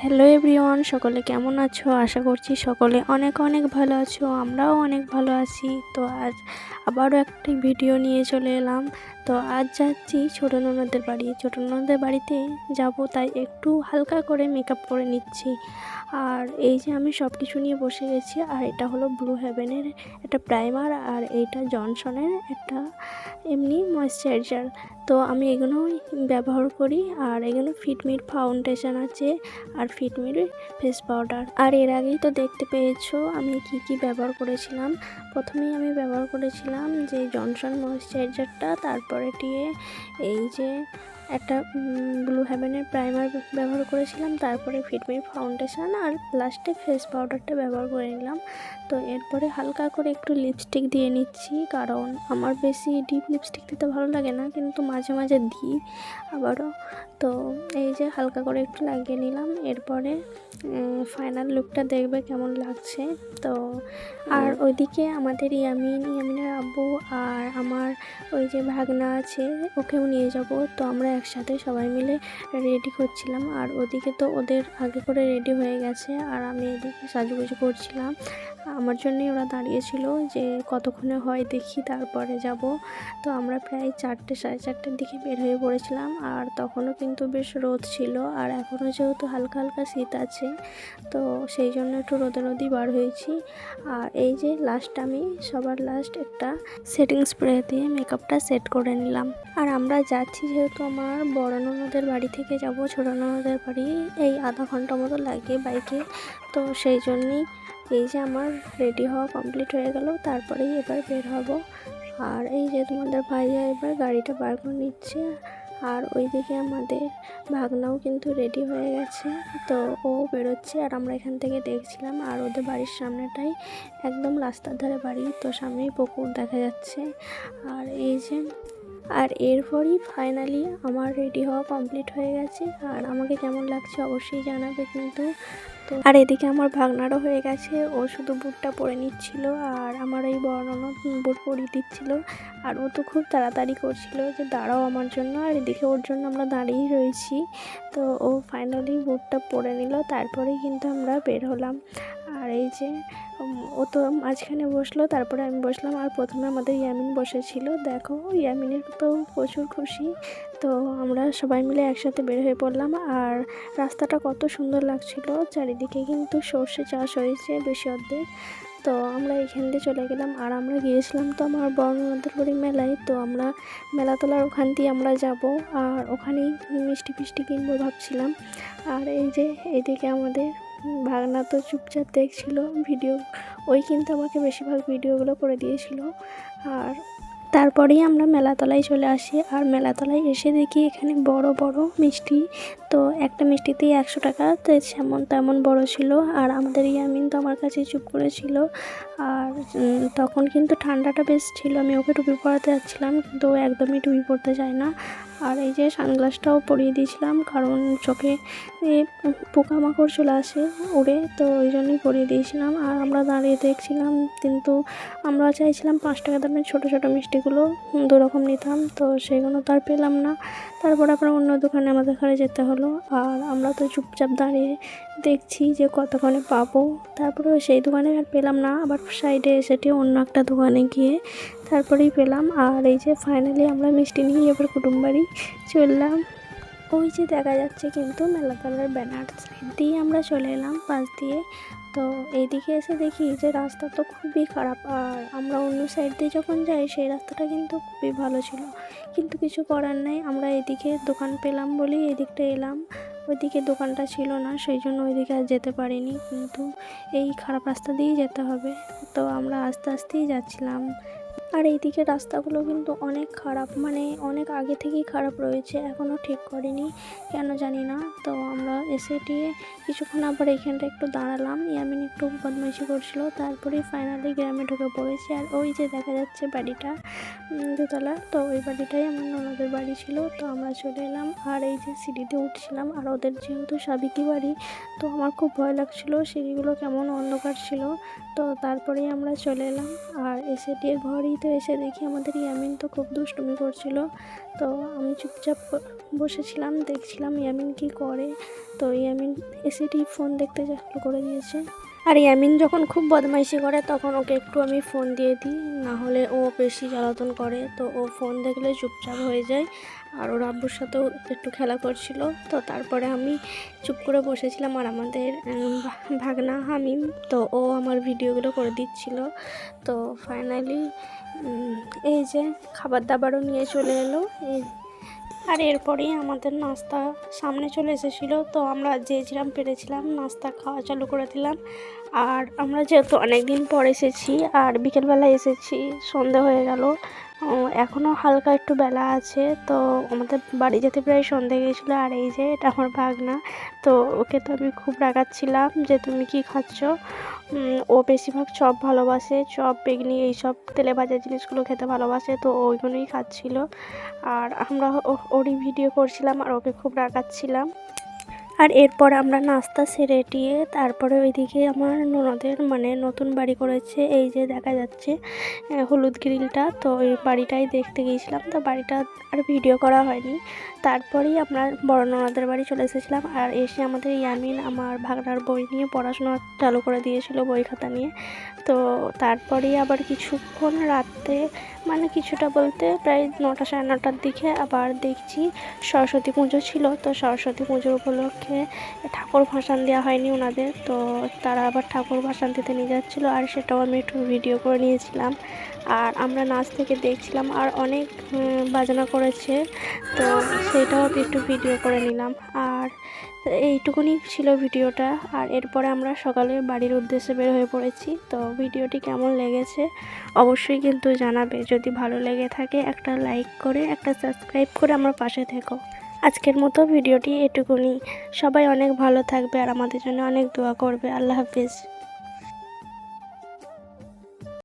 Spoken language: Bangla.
হ্যালো এভরিওয়ান, সকলে কেমন আছো? আশা করছি সকলে অনেক অনেক ভালো আছো, আমরাও অনেক ভালো আছি। তো আজ আবারও একটি ভিডিও নিয়ে চলে এলাম। তো আজ যাচ্ছি ছোটো ননদের বাড়ি। ছোটো ননদের বাড়িতে যাব, তাই একটু হালকা করে মেকআপ করে নিচ্ছি। আর এই যে আমি সব কিছু নিয়ে বসে গেছি, আর এটা হলো ব্লু হেভেনের একটা প্রাইমার আর এইটা জনসনের একটা এমনি ময়েশ্চারাইজার তো আমি এগুলোই ব্যবহার করি, আর এগুলো ফিটমিট ফাউন্ডেশন আছে, আর ফিটমিট ফেস পাউডার আর এর আগেই তো দেখতে পেয়েছ, আমি কি কি ব্যবহার করেছিলাম। প্রথমেই আমি ব্যবহার করেছিলাম যে জনসন ময়েশ্চারাইজারটা তারপরে দিয়ে এই যে একটা ব্লু হ্যাভেনের প্রাইমার ব্যবহার করেছিলাম। তারপরে ফিটমিট ফাউন্ডেশন আর লাস্টে ফেস পাউডারটা ব্যবহার করে নিলাম। তো এরপরে হালকা করে একটু লিপস্টিক দিয়ে নিচ্ছি কারণ আমার বেশি ডিপ লিপস্টিক দিতে ভালো লাগে না কিন্তু মাঝে মাঝে দিই আবারও। তো এই যে হালকা করে একটু লাগিয়ে নিলাম এরপরে ফাইনাল লুকটা দেখবে কেমন লাগছে। তো আর ওইদিকে আমাদের ইয়ামিন ইয়ামিনের আব্বু আর আমার ওই যে ভাগনা আছে ওকেও নিয়ে যাব। তো আমরা একসাথে সবাই মিলে রেডি করছিলাম। আর ওদিকে তো ওদের আগে করে রেডি হয়ে গেছে। আর আমি এদিকে সাজুগুজু করছিলাম। আমার জন্যই ওরা দাঁড়িয়েছিল যে কতক্ষণে হয় দেখি, তারপরে যাব। তো আমরা প্রায় চারটে, সাড়ে চারটের দিকে বের হয়ে পড়েছিলাম আর তখনও কিন্তু বেশ রোদ ছিল আর এখনও যেহেতু হালকা হালকা শীত আছে, তো সেই জন্য একটু রোদে রোদই বার হয়েছি। আর এই যে লাস্ট আমি, সবার লাস্ট একটা সেটিং স্প্রে দিয়ে মেকআপটা সেট করে নিলাম। আর আমরা যাচ্ছি যেহেতু আমার বড় ননদের বাড়ি থেকে যাব, ছোট ননদের বাড়ি, এই আধা ঘণ্টা মতো লাগে বাইকে তো সেই জন্যই এই যে আমার রেডি হওয়া কমপ্লিট হয়ে গেল, তারপরেই এবার বের হব। আর এই যে তোমাদের ভাইয়া এবার গাড়িটা বার করে নিচ্ছে, আর ওইদিকে আমাদের ভাগনাও কিন্তু রেডি হয়ে গেছে। তো ও বেরোচ্ছে আর আমরা এখান থেকে দেখছিলাম, আর ওদের বাড়ির সামনেটাই একদম রাস্তার ধারে বাড়ি, তো সামনেই পুকুর দেখা যাচ্ছে। আর এই যে আর এরপরই ফাইনালি আমার রেডি হওয়া কমপ্লিট হয়ে গেছে। আর আমাকে কেমন লাগছে অবশ্যই জানাবে কিন্তু। তো আর এদিকে আমার ভাগনারও হয়ে গেছে। ও শুধু বুটটা পরে নিচ্ছিল আর আমার এই বর্ণনা বুট পরিয়ে দিচ্ছিল। আর ও তো খুব তাড়াতাড়ি করছিল যে দাঁড়াও আমার জন্য। আর এদিকে ওর জন্য আমরা দাঁড়িয়েই রয়েছি। তো ও ফাইনালি বুটটা পরে নিল। তারপরেই কিন্তু আমরা বের হলাম। আর এই যে ও তো মাঝখানে বসল, তারপরে আমি বসলাম আর প্রথমে আমাদের ইয়ামিন বসেছিল। দেখো, ইয়ামিনের তো প্রচুর খুশি। তো আমরা সবাই মিলে একসাথে বের হয়ে পড়লাম আর রাস্তাটা কত সুন্দর লাগছিল। চারিদিকে কিন্তু সর্ষে চাষ হয়েছে বেশি অর্ধেক। তো আমরা এখান দিয়ে চলে গেলাম আর আমরা গিয়েছিলাম তো আমার বর্ণনাদের বাড়ি মেলায়। তো আমরা মেলাতলার ওখান দিয়ে আমরা যাব আর ওখানেই মিষ্টি ফিষ্টি কিনবো ভাবছিলাম। আর এই যে এদিকে আমাদের ভাগনা তো চুপচাপ দেখছিল ভিডিও, ওই কিন্তু আমাকে বেশিরভাগ ভিডিওগুলো করে দিয়েছিল। আর তারপরেই আমরা মেলাতলায় চলে আসি, আর মেলাতলায় এসে দেখি এখানে বড় বড় মিষ্টি। তো একটা মিষ্টিতেই একশো টাকা যেমন তেমন বড় ছিল। আর আমাদের ইয়ামিন তো আমার কাছে চুপ করেছিল। আর তখন কিন্তু ঠান্ডাটা বেশ ছিল। আমি ওকে টুপি পরাতে যাচ্ছিলাম, কিন্তু একদমই টুপি পরতে চায় না। আর এই যে সানগ্লাসটাও পরিয়ে দিয়েছিলাম, কারণ চোখে পোকামাকড় চলে আসে উড়ে তো ওই জন্যই পরিয়ে দিয়েছিলাম। আর আমরা দাঁড়িয়ে দেখছিলাম, কিন্তু আমরা চাইছিলাম পাঁচ টাকা দামের ছোটো ছোটো মিষ্টিগুলো দু রকম নিতাম, তো সেগুলো তো আর পেলাম না। তারপর আবার অন্য দোকানে আমাদের ঘরে যেতে হলো, আর আমরা তো চুপচাপ দাঁড়িয়ে দেখছি যে কতক্ষণে পাবো। তারপরে সেই দোকানে আর পেলাম না, আবার সাইডে এসেটি অন্য একটা দোকানে গিয়ে। তারপরেই পেলাম। আর এই যে ফাইনালি আমরা মিষ্টি নিয়ে এবার কুটুম বাড়ি চললাম। ওই যে দেখা যাচ্ছে কিন্তু মেলা মেলাতলার ব্যানার সাইড দিয়ে আমরা চলে এলাম, পাশ দিয়ে। তো এইদিকে এসে দেখি যে রাস্তা তো খুবই খারাপ। আর আমরা অন্য সাইড দিয়ে যখন যাই, সেই রাস্তাটা কিন্তু খুবই ভালো ছিল। কিন্তু কিছু করার নেই, আমরা এদিকে দোকান পেলাম বলেই এদিকটা এলাম। ওইদিকে দোকানটা ছিল না সেই জন্য ওইদিকে আর যেতে পারিনি। কিন্তু এই খারাপ রাস্তা দিয়েই যেতে হবে। তো আমরা আস্তে আস্তেই যাচ্ছিলাম। আর এইদিকে রাস্তাগুলো কিন্তু অনেক খারাপ মানে অনেক আগে থেকেই খারাপ রয়েছে এখনও ঠিক করেনি, কেন জানি না। তো আমরা এসে দিয়ে কিছুক্ষণ আবার এইখানটা একটু দাঁড়ালাম, ইয়ামিন একটু বদমাইশি করছিল, তারপরেই ফাইনালি গ্রামে ঢুকে পড়েছি। আর ওই যে দেখা যাচ্ছে বাড়িটা দোতলা, তো ওই বাড়িটাই আমার ননদের বাড়ি ছিল, তো আমরা চলে এলাম। আর এই যে সিঁড়িতে উঠছিলাম, আর ওদের যেহেতু সাবিকি বাড়ি, তো আমার খুব ভয় লাগছিল, সিঁড়িগুলো কেমন অন্ধকার ছিল, তো তারপরেই আমরা চলে এলাম। আর এসে দিয়ে ঘরই তো এসে দেখি আমাদের ইয়ামিন তো খুব দুষ্টুমি করছিল। তো আমি চুপচাপ বসেছিলাম, দেখছিলাম ইয়ামিন কি করে। তো ইয়ামিন এসেটি ফোন দেখতে চালু করে দিয়েছে। আর ইয়ামিন যখন খুব বদমাইশি করে, তখন ওকে একটু আমি ফোন দিয়ে দিই। না হলে ও বেশি জ্বালাতন করে। তো ও ফোন দেখলে চুপচাপ হয়ে যায়। আর ওর আব্বুর সাথেও একটু খেলা করছিল। তো তারপরে আমি চুপ করে বসেছিলাম। আর আমাদের ভাগনা হামিম, তো ও আমার ভিডিওগুলো করে দিচ্ছিল। তো ফাইনালি এই যে খাবার দাবারও নিয়ে চলে এলো। আর এরপরেই আমাদের নাস্তা সামনে চলে এসেছিল, তো আমরা যেয়েছিলাম পেরেছিলাম, নাস্তা খাওয়া চালু করে দিলাম। আর আমরা যেহেতু অনেক দিন পর এসেছি, আর বিকেলবেলা এসেছি, সন্ধে হয়ে গেল এখনও হালকা একটু বেলা আছে, তো আমাদের বাড়ি যেতে প্রায় সন্ধে গিয়েছিল, আর এই যে এটা আমার ভাগনা, তো ওকে তো আমি খুব রাগাচ্ছিলাম যে তুমি কি খাচ্ছ? ও বেশিরভাগ চপ ভালোবাসে, চপ, বেগনি এইসব তেলে ভাজা জিনিসগুলো খেতে ভালোবাসে, তো ওইগুলোই খাচ্ছিল। আর আমরা ওরই ভিডিও করছিলাম, আর ওকে খুব রাগাচ্ছিলাম। আর এরপর আমরা নাস্তা সেরে টিয়ে তারপরে ওইদিকে আমার ননদের মানে নতুন বাড়ি করেছে, এই যে দেখা যাচ্ছে হলুদ গ্রিলটা। তো ওই বাড়িটাই দেখতে গিয়েছিলাম, তো বাড়িটা আর ভিডিও করা হয়নি। তারপরেই আমরা বড় ননদের বাড়ি চলে এসেছিলাম আর এসে আমাদের ইয়ামিন আমার ভাগনার বই নিয়ে পড়াশোনা চালু করে দিয়েছিল বই খাতা নিয়ে। তো তারপরেই আবার কিছুক্ষণ রাত্রে মানে কিছুটা বলতে প্রায় নটা সাড়ে নটার দিকে আবার দেখছি সরস্বতী পুজো ছিল। তো সরস্বতী পুজোর উপলক্ষে ঠাকুর ভাসান দেওয়া হয়নি ওনাদের। তো তারা আবার ঠাকুর ভাসান দিতে নিয়ে যাচ্ছিল আর সেটাও আমি একটু ভিডিও করে নিয়েছিলাম। আর আমরা নাচ থেকে দেখছিলাম আর অনেক বাজনা করেছে। তো সেটাও একটু ভিডিও করে নিলাম। আর এইটুকুনি ছিল ভিডিওটা। আর এরপরে আমরা সকালে বাড়ির উদ্দেশ্যে বের হয়ে পড়েছি। তো ভিডিওটি কেমন লেগেছে অবশ্যই কিন্তু জানাবে। যদি ভালো লেগে থাকে, একটা লাইক করে, একটা সাবস্ক্রাইব করে আমার পাশে থেকো। আজকের মতো ভিডিওটি এটুকুনি। সবাই অনেক ভালো থাকবে আর আমাদের জন্য অনেক দোয়া করবে। আল্লাহ হাফিজ।